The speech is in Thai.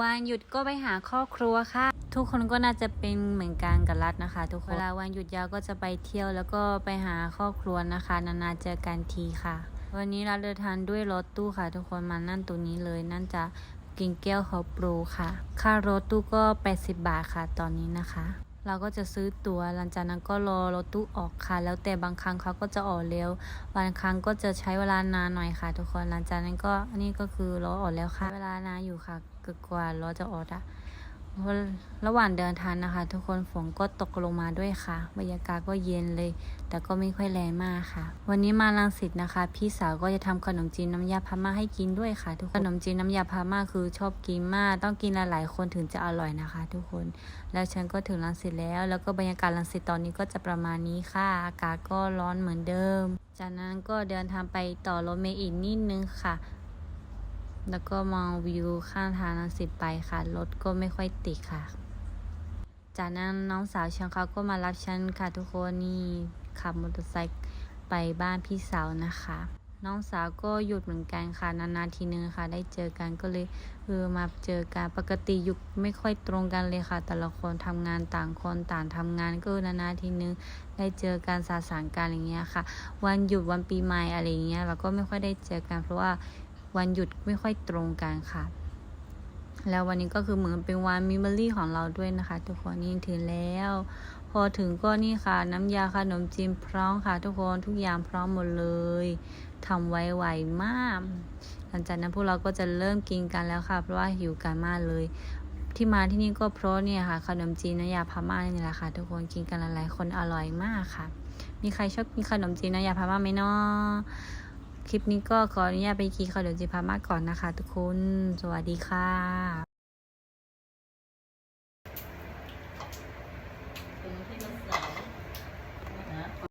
วันหยุดก็ไปหาครอบครัวค่ะ ทุกคนก็น่าจะเป็นเหมือนกันกับรัฐนะคะ ทุกคนเวลาวันหยุดยาวก็จะไปเที่ยวแล้วก็ไปหาครอบครัวนะคะ นานๆเจอกันทีค่ะ วันนี้เราเดินทางด้วยรถตู้ค่ะ ทุกคนมานั่นตรงนี้เลยนั่นจะกินแก้วเขาปรูค่ะ ค่ารถตู้ก็ 80 บาทค่ะตอนนี้นะคะ เราก็จะซื้อตั๋วหลังจากนั้นก็รอรถตู้ออกค่ะ แล้วแต่บางครั้งเขาก็จะออกเร็วบางครั้งก็จะใช้เวลานานหน่อยค่ะ ทุกคนหลังจากนั้นก็อันนี้ก็คือรอออกแล้วค่ะ เวลานานอยู่ค่ะเกือบกว่ารอจะออกอะ ระหว่างเดินทางนะคะ ทุกคนฝนก็ตกลงมาด้วยค่ะ บรรยากาศก็เย็นเลย แต่ก็ไม่ค่อยแรงมากค่ะ วันนี้มาลังสิตนะคะ พี่สาวก็จะทำขนมจีนน้ำยาพม่าให้กินด้วยค่ะ ทุกคนขนมจีนน้ำยาพม่าคือชอบกินมาก ต้องกินหลายๆคนถึงจะอร่อยนะคะ ทุกคนแล้วฉันก็ถึงลังสิตแล้ว แล้วก็บรรยากาศลังสิตตอนนี้ก็จะประมาณนี้ค่ะ อากาศก็ร้อนเหมือนเดิม จากนั้นก็เดินทางไปต่อรถเมล์อีกนิดนึงค่ะ แล้วก็มองวิวข้างทางลังสิตไปค่ะ รถก็ไม่ค่อยติดค่ะ จากนั้นน้องสาวฉันเขาก็มารับฉันค่ะทุกคนนี่ขับมอเตอร์ไซค์ไปบ้านพี่สาวนะคะ น้องสาวก็หยุดเหมือนกันค่ะ นานๆทีนึงค่ะ ได้เจอกันก็เลยเออมาเจอกันปกติหยุดไม่ค่อยตรงกันเลยค่ะ แต่ละคนทำงานต่างคนต่างทำงานก็นานๆทีนึงได้เจอการสาสารกันอะไรเงี้ยค่ะ วันหยุดวันปีใหม่อะไรเงี้ยเราก็ไม่ค่อยได้เจอกันเพราะว่า วันหยุดไม่ค่อยตรงกันค่ะ แล้ววันนี้ก็คือเหมือนเป็นวันมิมเบอรี่ของเราด้วยนะคะ ทุกคนนี่ถึงแล้ว พอถึงก็นี่ค่ะ น้ำยาขนมจีนพร้อมค่ะ ทุกคนทุกอย่างพร้อมหมดเลยทำไวไวมาก หลังจากนั้นพวกเราก็จะเริ่มกินกันแล้วค่ะ เพราะว่าหิวกันมากเลย ที่มาที่นี่ก็เพราะเนี่ยค่ะขนมจีนน้ำยาพม่านี่แหละค่ะ ทุกคนกินกันหลายๆคนอร่อยมากค่ะ มีใครชอบกินขนมจีนน้ำยาพม่าไหมเนาะ คลิปนี้ก็ขออนุญาตไปกินขนมจีนพม่าก่อนนะคะ ทุกคน สวัสดีค่ะเป็นที่รถสอง